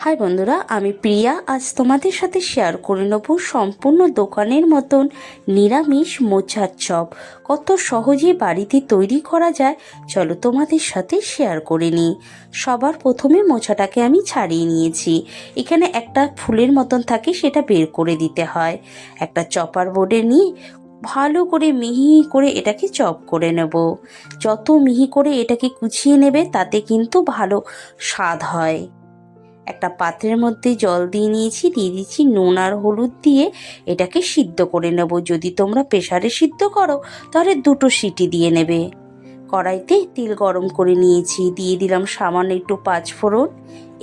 High বন্ধুরা, আমি প্রিয়া। আজ তোমাদের সাথে শেয়ার করে নেব সম্পূর্ণ দোকানের মতন নিরামিষ মোচার চপ। কত সহজে বাড়িতে তৈরি করা যায়, চলো তোমাদের সাথে শেয়ার করে নিই। সবার প্রথমে মোচাটাকে আমি ছাড়িয়ে নিয়েছি। এখানে একটা ফুলের মতন থাকে, সেটা বের করে দিতে হয়। একটা চপার বোর্ডে নিয়ে ভালো করে মিহি করে এটাকে চপ করে নেব। যত মিহি করে এটাকে কুচিয়ে নেবে, তাতে কিন্তু ভালো স্বাদ হয়। একটা পাত্রের মধ্যে জল দিয়ে নিয়েছি, দিয়ে দিচ্ছি নুন আর হলুদ দিয়ে এটাকে সিদ্ধ করে নেব। যদি তোমরা প্রেশারে সিদ্ধ করো, তাহলে দুটো সিটি দিয়ে নেবে। কড়াইতে তেল গরম করে নিয়েছি, দিয়ে দিলাম সামান্য একটু পাঁচফোড়ন,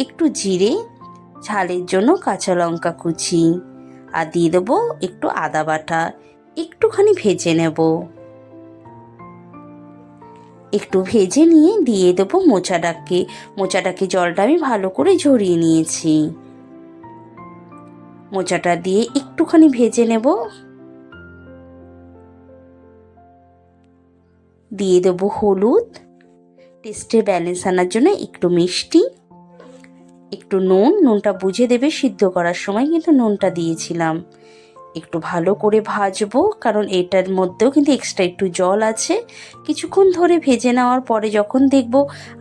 একটু জিরে, ঝালের জন্য কাঁচা লঙ্কা কুচি, আর দিয়ে দেবো একটু আদা বাটা, একটুখানি ভেজে নেব। একটু ভেজে নিয়ে দিয়ে দেবো মোচাটাকে। মোচাটাকে জলটা আমি ভালো করে ঝরিয়ে নিয়েছি। মোচাটা দিয়ে একটুখানি ভেজে নেব। দিয়ে দেবো হলুদ। টেস্টে ব্যালেন্স আনার জন্য একটু মিষ্টি। একটু নুন। নুনটা বুঝে দেবে সিদ্ধ করার সময় কিন্তু নুনটা দিয়েছিলাম। একটু ভালো করে ভাজবো, কারণ এটার মধ্যেও কিন্তু এক্সট্রা একটু জল আছে। কিছুক্ষণ ধরে ভেজে নেওয়ার পরে যখন দেখব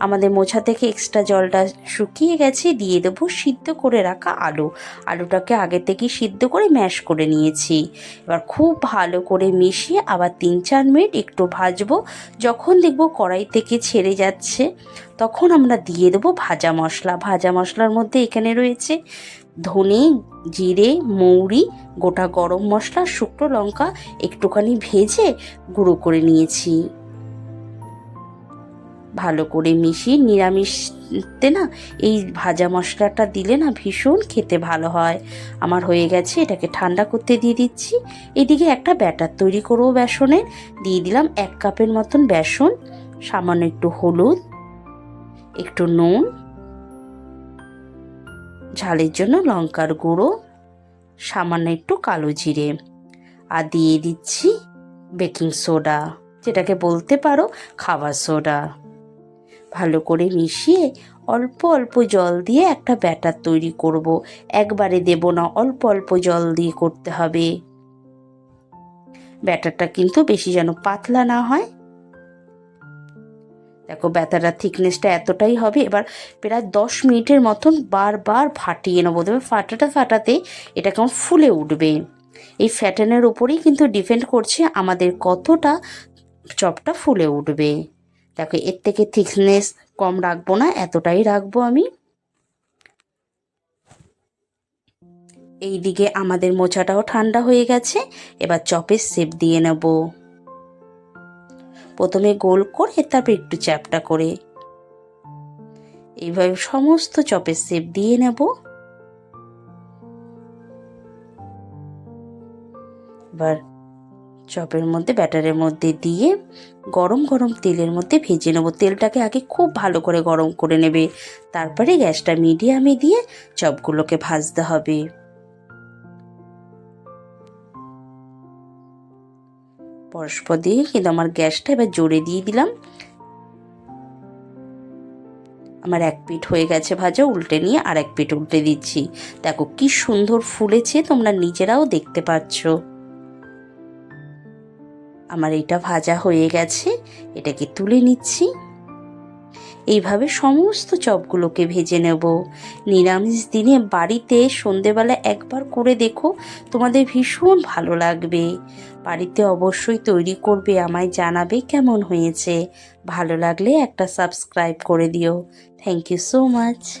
আমাদের মোছা থেকে এক্সট্রা জলটা শুকিয়ে গেছে, দিয়ে দেবো সিদ্ধ করে রাখা আলু। আলুটাকে আগে থেকেই সিদ্ধ করে ম্যাশ করে নিয়েছি। এবার খুব ভালো করে মিশিয়ে আবার তিন চার মিনিট একটু ভাজবো। যখন দেখব কড়াই থেকে ছেড়ে যাচ্ছে তখন আমরা দিয়ে দেবো ভাজা মশলা। ভাজা মশলার মধ্যে এখানে রয়েছে ধনে, জিরে, মৌরি, গোটা গরম মশলা, শুকনো লঙ্কা, একটুখানি ভেজে গুঁড়ো করে নিয়েছি। ভালো করে মিশিয়ে নিরামিষতে না এই ভাজা মশলাটা দিলে না ভীষণ খেতে ভালো হয়। আমার হয়ে গেছে, এটাকে ঠান্ডা করতে দিয়ে দিচ্ছি। এদিকে একটা ব্যাটার তৈরি করব বেসনের। দিয়ে দিলাম এক কাপের মতন বেসন, সামান্য একটু হলুদ একটু নুন, ঝালের জন্য লঙ্কার গুঁড়ো, সামান্য একটু কালো জিরে, আর দিয়ে দিচ্ছি বেকিং সোডা, যেটাকে বলতে পারো খাবার সোডা। ভালো করে মিশিয়ে অল্প অল্প জল দিয়ে একটা ব্যাটার তৈরি করব। একবারে দেব না, অল্প অল্প জল দিয়ে করতে হবে। ব্যাটারটা কিন্তু বেশি যেন পাতলা না হয়। দেখো ব্যাটাটার থিকনেসটা এতটাই হবে, এবার প্রায় দশ মিনিটের মতন বারবার ফাটিয়ে নেব। দেবে ফাটাটা ফাটাতে এটা কেমন ফুলে উঠবে। এই ফ্যাটানের ওপরেই কিন্তু ডিপেন্ড করছে আমাদের কতটা চপটা ফুলে উঠবে। দেখো এর থেকে থিকনেস কম রাখব না, এতটাই রাখব আমি। এইদিকে আমাদের মোচাটাও ঠান্ডা হয়ে গেছে, এবার চপের শেপ দিয়ে নেব। প্রথমে গোল করে তারপর একটু চ্যাপটা করে। এইভাবে সমস্ত চপের শেপ দিয়ে নেব। এবার চপের মধ্যে ব্যাটারের মধ্যে দিয়ে গরম গরম তেলের মধ্যে ভেজে নেব। তেলটাকে আগে খুব ভালো করে গরম করে নেবে। তারপরে গ্যাসটা মিডিয়ামে দিয়ে চপগুলোকে ভাজতে হবে। পরস্পর দিয়ে কিন্তু আমার গ্যাসটা এবার জোরে দিয়ে দিলাম। আমার এক পিঠ হয়ে গেছে ভাজা, উল্টে নিয়ে আর এক পিঠ উল্টে দিচ্ছি। দেখো কি সুন্দর ফুলেছে, তোমরা নিজেরাও দেখতে পাচ্ছ। আমার এটা ভাজা হয়ে গেছে, এটাকে তুলে নিচ্ছি। এইভাবে সমস্ত চপগুলোকে ভেজে নেব। নিরামিষ দিনে বাড়িতে সন্ধেবেলা একবার করে দেখো, তোমাদের ভীষণ ভালো লাগবে। বাড়িতে অবশ্যই তৈরি করবে, আমায় জানাবে কেমন হয়েছে। ভালো লাগলে একটা সাবস্ক্রাইব করে দিও। Thank you so much